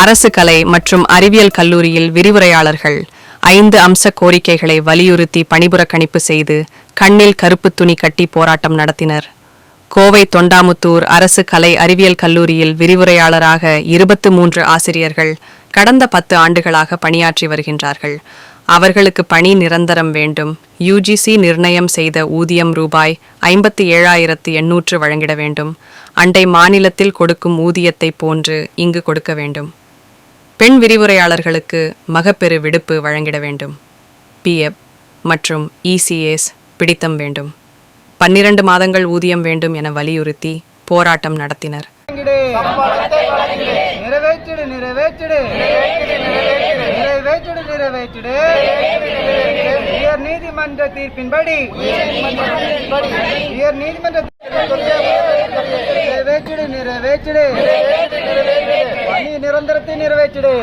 அரசு கலை மற்றும் அறிவியல் கல்லூரியில் விரிவுரையாளர்கள் ஐந்து அம்ச கோரிக்கைகளை வலியுறுத்தி பணிபுறக்கணிப்பு செய்து கண்ணில் கருப்பு துணி கட்டி போராட்டம் நடத்தினர். கோவை தொண்டாமுத்தூர் அரசு கலை அறிவியல் கல்லூரியில் விரிவுரையாளராக இருபத்து மூன்று ஆசிரியர்கள் கடந்த பத்து ஆண்டுகளாக பணியாற்றி வருகின்றார்கள். அவர்களுக்கு பணி நிரந்தரம் வேண்டும். யுஜிசி நிர்ணயம் செய்த ஊதியம் ரூபாய் ஐம்பத்தி ஏழாயிரத்து எண்ணூற்று வழங்கிட வேண்டும். அண்டை மாநிலத்தில் கொடுக்கும் ஊதியத்தை போன்று இங்கு கொடுக்க வேண்டும். பெண் விரிவுரையாளர்களுக்கு மகப்பெரு விடுப்பு வழங்கிட வேண்டும். பிஎப் மற்றும் இசிஎஸ் பிடித்தம் வேண்டும். பன்னிரண்டு மாதங்கள் ஊதியம் வேண்டும் என வலியுறுத்தி போராட்டம் நடத்தினர். உயர் நீதிமன்ற தீர்ப்பின்படி. உயர் நீதிமன்ற நிறைவேற்றிடு நிறைவேற்றிடு. பணி நிரந்தரத்தை நிறைவேற்றிடு.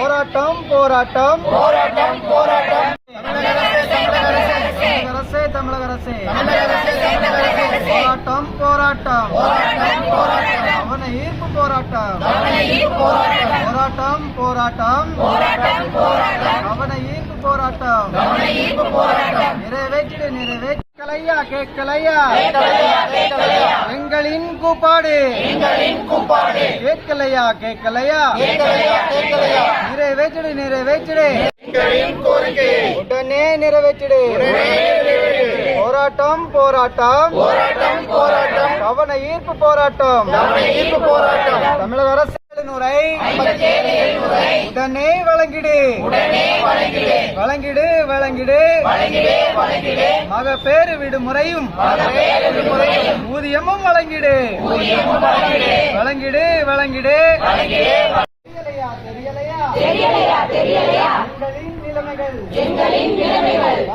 போராட்டம் போராட்டம். போராட்டம் போராட்டம். தமிழக அரசே தமிழக அரசே போராட்டம் போராட்டம் அவன ஈர்ப்பு போராட்டம். போராட்டம் போராட்டம். அவன ஈர்ப்பு போராட்டம். நிறைவேற்றிடு நிறைவேற்று கேட்கலையா கேட்கலையா? எங்களின் கூப்பாடு. கேட்கலையா கேட்கலையா? நிறைவேற்றிடு நிறைவேற்றிடு. உடனே நிறைவேற்றிடு. போராட்டம் போராட்டம். போராட்டம் போராட்டம். கவன ஈர்ப்பு போராட்டம். ஈர்ப்பு போராட்டம். தமிழக அரசு உடனே வழங்கிடு. வழங்கிடு. வழங்கிடு மகப்பேறு விடுமுறையும் ஊதியமும் வழங்கிடு. வழங்கிடு. வழங்கிடு நிலைமைகள்.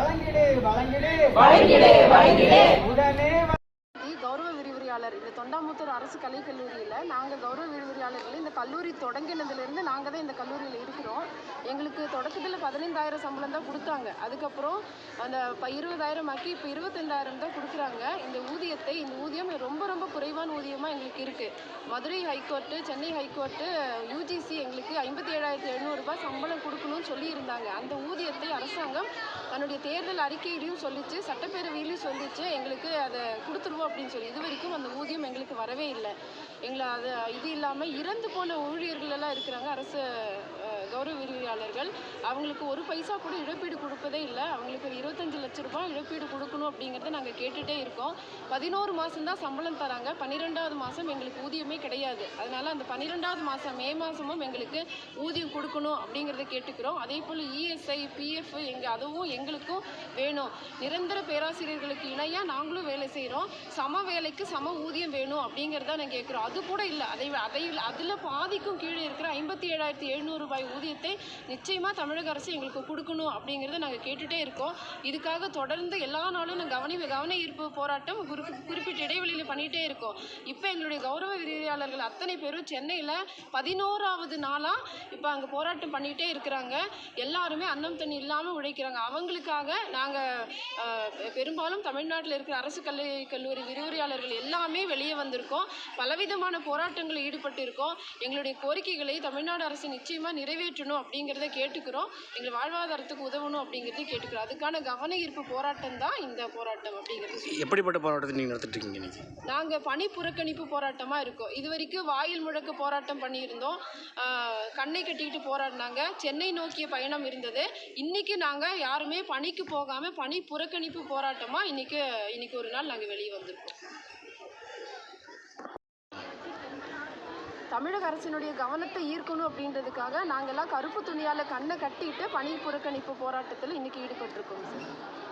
வழங்கிடு வழங்கிடு. உடனே வ- டி கௌரவ விரிவுரையாளர் இந்த தொண்டாமுத்தூர் அரசு கலைக் கல்லூரியில் நாங்கள் கௌரவ விரிவுரையாளர்கள் இந்த கல்லூரி தொடங்கினதுலேருந்து நாங்கள் தான் இந்த கல்லூரியில் இருக்கிறோம். எங்களுக்கு தொடக்கத்தில் பதினைந்தாயிரம் சம்பளம் தான் கொடுத்தாங்க. அதுக்கப்புறம் அந்த இப்போ இருபதாயிரம் ஆக்கி இப்போ இருபத்தெண்டாயிரம் தான் கொடுக்குறாங்க. இந்த ஊதியத்தை இந்த ஊதியம் ரொம்ப ரொம்ப குறைவான ஊதியமாக எங்களுக்கு இருக்குது Madurai high court Chennai high court UGC எங்களுக்கு ஐம்பத்தி ஏழாயிரத்தி எழுநூறுபா சம்பளம் கொடுக்கணும்னு சொல்லியிருந்தாங்க. அந்த ஊதியத்தை அரசாங்கம் தன்னுடைய தேர்தல் அறிக்கையிலையும் சொல்லிச்சு சட்டப்பேரவையிலையும் சொல்லிச்சு எங்களுக்கு அதை கொடுத்துருவோம் அப்படின்னு சொல்லி. இது வரைக்கும் அந்த ஊதியம் எங்களுக்கு வரவே இல்லை. எங்களை அது இது இல்லாமல் இறந்து போன ஊழியர்களெல்லாம் இருக்கிறாங்க. அரசு கௌரவ விரிவியாளர்கள் அவங்களுக்கு ஒரு பைசா கூட இழப்பீடு கொடுப்பதே இல்லை. அவங்களுக்கு ஒரு இருபத்தஞ்சு லட்ச ரூபாய் இழப்பீடு கொடுக்கணும் அப்படிங்கிறத நாங்கள் கேட்டுகிட்டே இருக்கோம். பதினோரு மாதம் தான் சம்பளம் தராங்க. பன்னிரெண்டாவது மாதம் எங்களுக்கு ஊதியமே கிடையாது. அதனால் அந்த பன்னிரெண்டாவது மாதம் மே மாதமும் எங்களுக்கு ஊதியம் கொடுக்கணும் அப்படிங்கிறத கேட்டுக்கிறோம். அதே போல் இஎஸ்ஐ பிஎஃப் எங்கள் அதுவும் எங்களுக்கும் வேணும். நிரந்தர பேராசிரியர்களுக்கு இணையாக நாங்களும் வேலை செய்கிறோம் சம வேலைக்கு சம ஊதியம் வேணும் அப்படிங்கிறத நான் கேட்குறோம் அது கூட இல்லை. அதை அதை அதில் பாதிக்கும் கீழே இருக்கிற ஐம்பத்தி ஏழாயிரத்தி எழுநூறு ரூபாய் ஊதியத்தை நிச்சயமாக தமிழக அரசு எங்களுக்கு கொடுக்கணும் அப்படிங்கிறத நாங்கள் கேட்டுகிட்டே இருக்கோம். இதுக்காக தொடர்ந்து எல்லா நாளும் நாங்கள் கவனி கவன ஈர்ப்பு போராட்டம் குறி- குறிப்பிட்ட இடைவெளியில் பண்ணிகிட்டே இருக்கோம். இப்போ எங்களுடைய கௌரவ விரிவாளர்கள் அத்தனை பேரும் சென்னையில் பதினோராவது நாளாக இப்போ அங்கே போராட்டம் பண்ணிகிட்டே இருக்கிறாங்க. எல்லாருமே அன்னம் தண்ணி இல்லாமல் உழைக்கிறாங்க. அவங்களுக்காக நாங்கள் பெரும்பாலும் தமிழ்நாட்டில் இருக்கிற அரசு கல்வி கல்லூரி விரிவுரையாளர்கள் எல்லாமே வெளியே வந்திருக்கோம். பலவிதமான போராட்டங்களில் ஈடுபட்டு இருக்கோம் எங்களுடைய கோரிக்கைகளை தமிழ்நாடு அரசு நிச்சயமாக நிறைவேற்றணும் அப்படிங்கிறத கேட்டுக்கிறோம். எங்கள் வாழ்வாதாரத்துக்கு உதவணும் அப்படிங்கிறத கேட்டுக்கிறோம். அதுக்கான கவன ஈர்ப்பு போராட்டம் தான் இந்த போராட்டம் அப்படிங்கிறது எப்படிப்பட்ட போராட்டத்தை நீங்கள் நடத்திட்டு இருக்கீங்க இன்னைக்கு? நாங்கள் பணி புறக்கணிப்பு போராட்டமாக இருக்கோம். இது வரைக்கும் வாயில் முழக்க போராட்டம் பண்ணியிருந்தோம். கண்ணை கட்டிக்கிட்டு போராடினாங்க. சென்னை நோக்கிய பயணம் இருந்தது. இன்னைக்கு நாங்கள் யாருமே பணிக்கு போகாமல் பணி புறக்கணிப்பு போராட்டமாக இன்னைக்கு இன்னைக்கு ஒரு நாள் நாங்கள் வெளியே வந்திருக்கோம். தமிழக அரசினுடைய கவனத்தை ஈர்க்கணும் அப்படின்றதுக்காக நாங்கள்லாம் கருப்பு துணியால் கண்ணை கட்டிட்டு பணி புறக்கணிப்பு போராட்டத்தில் இன்னைக்கு ஈடுபட்டிருக்கோம் சார்.